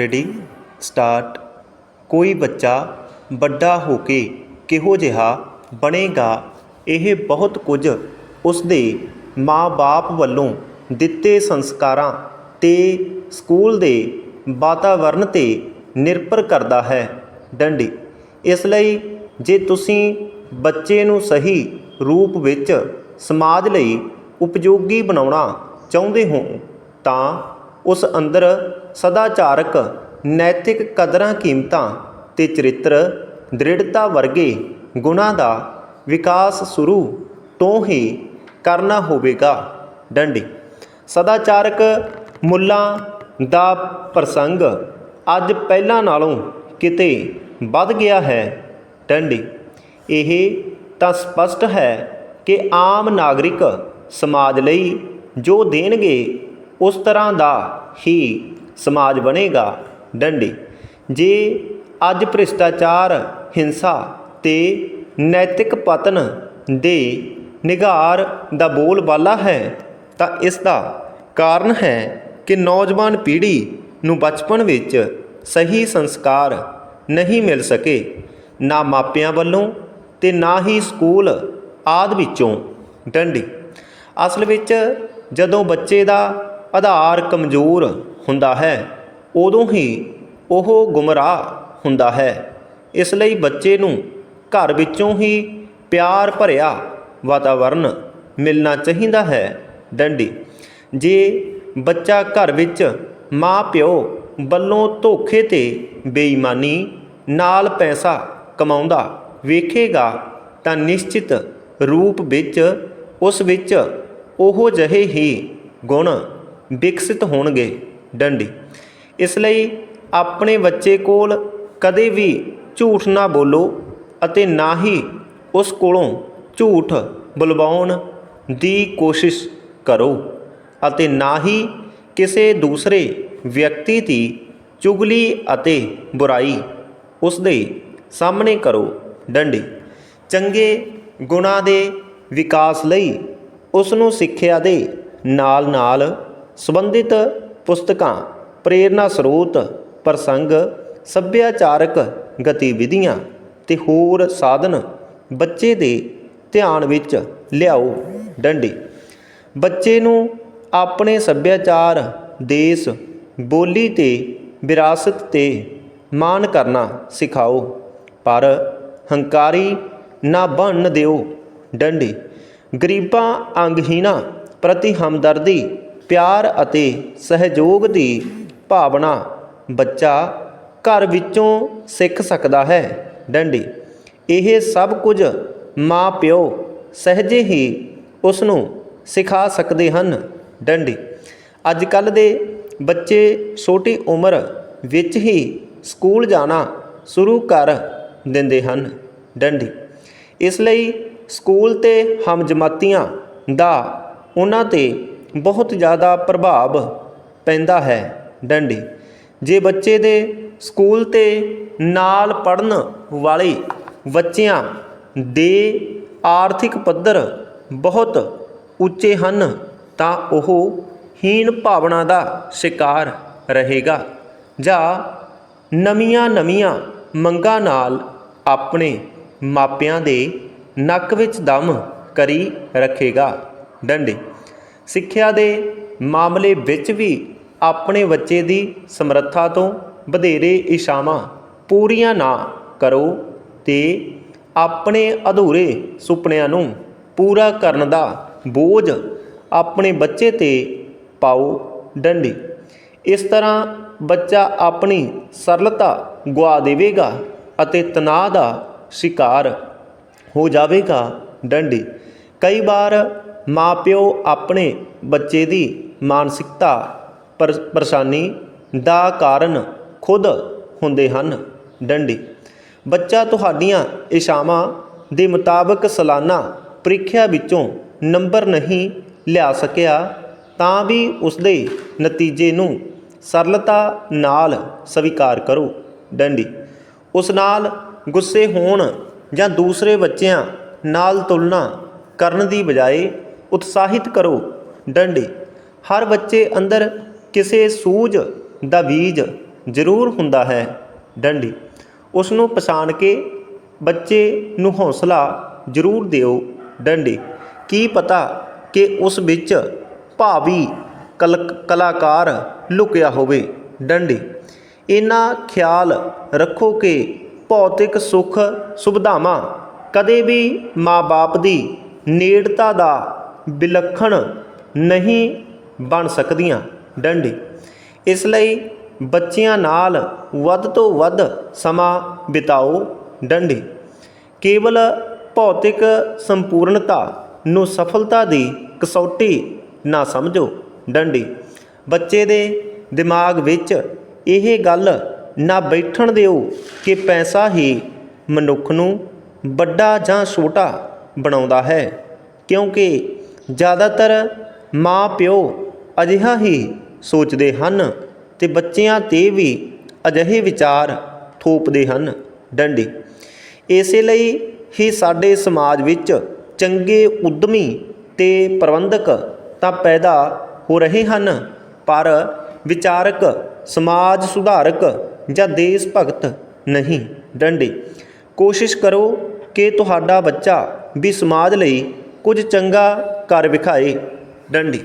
Ready start. ਕੋਈ ਬੱਚਾ ਵੱਡਾ ਹੋ ਕੇ ਕਿਹੋ ਜਿਹਾ ਬਣੇਗਾ, ਇਹ ਬਹੁਤ ਕੁਝ ਉਸਦੇ ਮਾਂ-ਬਾਪ ਵੱਲੋਂ ਦਿੱਤੇ ਸੰਸਕਾਰਾਂ ਤੇ ਸਕੂਲ ਦੇ ਵਾਤਾਵਰਣ ਤੇ ਨਿਰਭਰ ਕਰਦਾ ਹੈ। ਡੰਡੀ, ਇਸ ਲਈ ਜੇ ਤੁਸੀਂ ਬੱਚੇ ਨੂੰ ਸਹੀ ਰੂਪ ਵਿੱਚ ਸਮਾਜ ਲਈ ਉਪਯੋਗੀ ਬਣਾਉਣਾ ਚਾਹੁੰਦੇ ਹੋ, ਤਾਂ ਉਸ ਅੰਦਰ ਸਦਾਚਾਰਕ, ਨੈਤਿਕ ਕਦਰਾਂ, ਕੀਮਤਾਂ ਤੇ ਚਰਿੱਤਰ, ਦ੍ਰਿੜਤਾ ਵਰਗੇ ਗੁਣਾਂ ਦਾ ਵਿਕਾਸ ਸ਼ੁਰੂ ਤੋਂ ਹੀ ਕਰਨਾ ਹੋਵੇਗਾ। ਡੰਡੀ। ਸਦਾਚਾਰਕ ਮੁੱਲਾਂ ਦਾ ਪ੍ਰਸੰਗ ਅੱਜ ਪਹਿਲਾਂ ਨਾਲੋਂ ਕਿਤੇ ਵੱਧ ਗਿਆ ਹੈ। ਡੰਡੀ। ਇਹ ਤਾਂ ਸਪਸ਼ਟ ਹੈ ਕਿ ਆਮ ਨਾਗਰਿਕ ਸਮਾਜ ਲਈ ਜੋ ਦੇਣਗੇ ਉਸ ਤਰ੍ਹਾਂ ਦਾ ਹੀ ਸਮਾਜ ਬਣੇਗਾ। ਡੰਡੀ, ਜੇ ਅੱਜ ਭ੍ਰਿਸ਼ਟਾਚਾਰ, ਹਿੰਸਾ ਤੇ ਨੈਤਿਕ ਪਤਨ ਦੇ ਨਿਗਾਰ ਦਾ ਬੋਲਬਾਲਾ ਹੈ, ਤਾਂ ਇਸ ਦਾ ਕਾਰਨ ਹੈ ਕਿ ਨੌਜਵਾਨ ਪੀੜ੍ਹੀ ਨੂੰ ਬਚਪਨ ਵਿੱਚ ਸਹੀ ਸੰਸਕਾਰ ਨਹੀਂ ਮਿਲ ਸਕੇ। ਨਾ ਮਾਪਿਆਂ ਵੱਲੋਂ ਤੇ ਨਾ ਹੀ ਸਕੂਲ ਆਦ ਵਿੱਚੋਂ। ਡੰਡੀ, ਅਸਲ ਵਿੱਚ ਜਦੋਂ ਬੱਚੇ ਦਾ ਆਧਾਰ ਕਮਜ਼ੋਰ ਹੁੰਦਾ ਹੈ, ਉਦੋਂ ਹੀ ਉਹ ਗੁੰਮਰਾਹ ਹੁੰਦਾ ਹੈ। ਇਸ ਲਈ ਬੱਚੇ ਨੂੰ ਘਰ ਵਿੱਚੋਂ ਹੀ ਪਿਆਰ ਭਰਿਆ ਵਾਤਾਵਰਨ ਮਿਲਣਾ ਚਾਹੀਦਾ ਹੈ ਡੰਡੀ। ਜੇ ਬੱਚਾ ਘਰ ਵਿੱਚ ਮਾਂ ਪਿਓ ਵੱਲੋਂ ਧੋਖੇ ਤੇ ਬੇਈਮਾਨੀ ਨਾਲ ਪੈਸਾ ਕਮਾਉਂਦਾ ਵੇਖੇਗਾ ਤਾਂ ਨਿਸ਼ਚਿਤ ਰੂਪ ਵਿੱਚ ਉਸ ਵਿੱਚ ਉਹੋ ਜਿਹੇ ਹੀ ਗੁਣ ਵਿਕਸਿਤ ਹੋਣਗੇ ਡੰਡੀ। ਇਸ ਲਈ ਆਪਣੇ ਬੱਚੇ ਕੋਲ ਕਦੇ ਵੀ ਝੂਠ ਨਾ ਬੋਲੋ ਅਤੇ ਨਾ ਹੀ ਉਸ ਕੋਲੋਂ ਝੂਠ ਬੁਲਵਾਉਣ ਦੀ ਕੋਸ਼ਿਸ਼ ਕਰੋ ਅਤੇ ਨਾ ਹੀ ਕਿਸੇ ਦੂਸਰੇ ਵਿਅਕਤੀ ਦੀ ਚੁਗਲੀ ਅਤੇ ਬੁਰਾਈ ਉਸ ਦੇ ਸਾਹਮਣੇ ਕਰੋ ਡੰਡੀ। ਚੰਗੇ ਗੁਣਾਂ ਦੇ ਵਿਕਾਸ ਲਈ ਉਸ ਨੂੰ ਸਿੱਖਿਆ ਦੇ ਨਾਲ-ਨਾਲ ਸੰਬੰਧਿਤ ਪੁਸਤਕਾਂ, ਪ੍ਰੇਰਨਾ ਸਰੋਤ, ਪ੍ਰਸੰਗ, ਸੱਭਿਆਚਾਰਕ ਗਤੀਵਿਧੀਆਂ ਤੇ ਹੋਰ ਸਾਧਨ ਬੱਚੇ ਦੇ ਧਿਆਨ ਵਿੱਚ ਲਿਆਓ ਡੰਡੀ। ਬੱਚੇ ਨੂੰ ਆਪਣੇ ਸੱਭਿਆਚਾਰ, ਦੇਸ਼, ਬੋਲੀ ਤੇ ਵਿਰਾਸਤ ਤੇ ਮਾਣ ਕਰਨਾ ਸਿਖਾਓ, ਪਰ ਹੰਕਾਰੀ ਨਾ ਬਣਨ ਦਿਓ ਡੰਡੀ। ਗਰੀਬਾਂ ਅੰਗਹੀਣਾ ਪ੍ਰਤੀ ਹਮਦਰਦੀ ਪਿਆਰ ਅਤੇ ਸਹਿਯੋਗ ਦੀ ਭਾਵਨਾ ਬੱਚਾ ਘਰ ਵਿੱਚੋਂ ਸਿੱਖ ਸਕਦਾ ਹੈ। ਡੰਡੀ, ਇਹ ਸਭ ਕੁਝ ਮਾਂ ਪਿਓ ਸਹਜੇ ਹੀ ਉਸ ਨੂੰ ਸਿਖਾ ਸਕਦੇ ਹਨ। ਡੰਡੀ ਅੱਜ ਕੱਲ ਦੇ ਬੱਚੇ ਛੋਟੀ ਉਮਰ ਵਿੱਚ ਹੀ ਸਕੂਲ ਜਾਣਾ ਸ਼ੁਰੂ ਕਰ ਦਿੰਦੇ ਹਨ। ਡੰਡੀ, ਇਸ ਲਈ ਸਕੂਲ ਤੇ ਹਮਜਮਾਤੀਆਂ ਦਾ ਉਹਨਾਂ ਤੇ ਬਹੁਤ ਜ਼ਿਆਦਾ ਪ੍ਰਭਾਵ ਪੈਂਦਾ ਹੈ ਡੰਡੀ। ਜੇ ਬੱਚੇ ਦੇ ਸਕੂਲ ਤੇ ਨਾਲ ਪੜਨ ਵਾਲੇ ਬੱਚਿਆਂ ਦੇ ਆਰਥਿਕ ਪੱਧਰ ਬਹੁਤ ਉੱਚੇ ਹਨ, ਤਾਂ ਉਹ ਹੀਣ ਭਾਵਨਾ ਦਾ ਸ਼ਿਕਾਰ ਰਹੇਗਾ ਜਾਂ ਨਵੀਆਂ-ਨਵੀਆਂ ਮੰਗਾਂ ਨਾਲ ਆਪਣੇ ਮਾਪਿਆਂ ਦੇ ਨੱਕ ਵਿੱਚ ਦਮ ਕਰੀ ਰੱਖੇਗਾ। ਡੰਡੇ ਸਿੱਖਿਆ ਦੇ ਮਾਮਲੇ ਵਿੱਚ ਵੀ ਆਪਣੇ ਬੱਚੇ ਦੀ ਸਮਰੱਥਾ ਤੋਂ ਵਧੇਰੇ ਇਸ਼ਾਵਾਂ ਪੂਰੀਆਂ ਨਾ ਕਰੋ ਤੇ ਆਪਣੇ ਅਧੂਰੇ ਸੁਪਨਿਆਂ ਨੂੰ ਪੂਰਾ ਕਰਨ ਦਾ ਬੋਝ ਆਪਣੇ ਬੱਚੇ ਤੇ ਪਾਓ ਡੰਡੀ। ਇਸ ਤਰ੍ਹਾਂ ਬੱਚਾ ਆਪਣੀ ਸਰਲਤਾ ਗਵਾ ਦੇਵੇਗਾ ਅਤੇ ਤਣਾਅ ਦਾ ਸ਼ਿਕਾਰ ਹੋ ਜਾਵੇਗਾ ਡੰਡੀ। ਕਈ ਵਾਰ ਮਾਪਿਓ ਆਪਣੇ ਬੱਚੇ ਦੀ ਮਾਨਸਿਕਤਾ ਪਰ, ਪਰੇਸ਼ਾਨੀ ਦਾ ਕਾਰਨ ਖੁਦ ਹੁੰਦੇ ਹਨ। ਡੰਡੀ, ਬੱਚਾ ਤੁਹਾਡੀਆਂ ਇਸ਼ਾਵਾਂ ਦੇ ਮੁਤਾਬਕ ਸਾਲਾਨਾ ਪ੍ਰੀਖਿਆ ਵਿੱਚੋਂ ਨੰਬਰ ਨਹੀਂ ਲਿਆ ਸਕਿਆ ਤਾਂ ਵੀ ਉਸਦੇ ਨਤੀਜੇ ਨੂੰ ਸਰਲਤਾ ਨਾਲ ਸਵੀਕਾਰ ਕਰੋ। ਡੰਡੀ, ਉਸ ਨਾਲ ਗੁੱਸੇ ਹੋਣ ਜਾਂ ਦੂਸਰੇ ਬੱਚਿਆਂ ਨਾਲ ਤੁਲਨਾ ਕਰਨ ਦੀ ਬਜਾਏ ਉਤਸ਼ਾਹਿਤ ਕਰੋ। ਡੰਡੀ, ਹਰ ਬੱਚੇ ਅੰਦਰ ਕਿਸੇ ਸੂਝ ਦਾ ਬੀਜ ਜ਼ਰੂਰ ਹੁੰਦਾ ਹੈ। ਡੰਡੀ ਉਸ ਨੂੰ ਪਛਾਣ ਕੇ ਬੱਚੇ ਨੂੰ ਹੌਸਲਾ ਜ਼ਰੂਰ ਦਿਓ। ਡੰਡੀ, ਕੀ ਪਤਾ ਕਿ ਉਸ ਵਿੱਚ ਭਾਵੀ ਕਲ ਕਲਾਕਾਰ ਲੁਕਿਆ ਹੋਵੇ। ਡੰਡੀ ਇਹਨਾਂ ਖਿਆਲ ਰੱਖੋ ਕਿ ਭੌਤਿਕ ਸੁੱਖ ਸੁਵਿਧਾਵਾਂ ਕਦੇ ਵੀ ਮਾਂ-ਬਾਪ ਦੀ ਨੇੜਤਾ ਦਾ ਵਿਲੱਖਣ ਨਹੀਂ ਬਣ ਸਕਦੀਆਂ ਡੰਡੀ। ਇਸ ਲਈ ਬੱਚਿਆਂ ਨਾਲ ਵੱਧ ਤੋਂ ਵੱਧ ਸਮਾਂ ਬਿਤਾਓ ਡੰਡੀ। ਕੇਵਲ ਭੌਤਿਕ ਸੰਪੂਰਨਤਾ ਨੂੰ ਸਫਲਤਾ ਦੀ ਕਸੌਟੀ ਨਾ ਸਮਝੋ ਡੰਡੀ। ਬੱਚੇ ਦੇ ਦਿਮਾਗ ਵਿੱਚ ਇਹ ਗੱਲ ਨਾ ਬੈਠਣ ਦਿਓ ਕਿ ਪੈਸਾ ਹੀ ਮਨੁੱਖ ਨੂੰ ਵੱਡਾ ਜਾਂ ਛੋਟਾ ਬਣਾਉਂਦਾ ਹੈ, ਕਿਉਂਕਿ ਜ਼ਿਆਦਾਤਰ ਮਾਂ ਪਿਓ ਅਜਿਹਾ ਹੀ ਸੋਚਦੇ ਹਨ ਤੇ ਬੱਚਿਆਂ ਤੇ ਵੀ ਅਜਿਹੇ ਵਿਚਾਰ ਥੋਪਦੇ ਹਨ। ਡੰਡੀ, ਇਸੇ ਲਈ ਹੀ ਸਾਡੇ ਸਮਾਜ ਵਿੱਚ ਚੰਗੇ ਉਦਮੀ ਤੇ ਪ੍ਰਬੰਧਕ ਤਾਂ ਪੈਦਾ ਹੋ ਰਹੇ ਹਨ, ਪਰ ਵਿਚਾਰਕ, ਸਮਾਜ ਸੁਧਾਰਕ ਜਾਂ ਦੇਸ਼ ਭਗਤ ਨਹੀਂ। ਡੰਡੀ, ਕੋਸ਼ਿਸ਼ ਕਰੋ ਕਿ ਤੁਹਾਡਾ ਬੱਚਾ ਵੀ ਸਮਾਜ ਲਈ ਕੁਝ ਚੰਗਾ ਕਰ ਵਿਖਾਏ ਡੰਡੀ।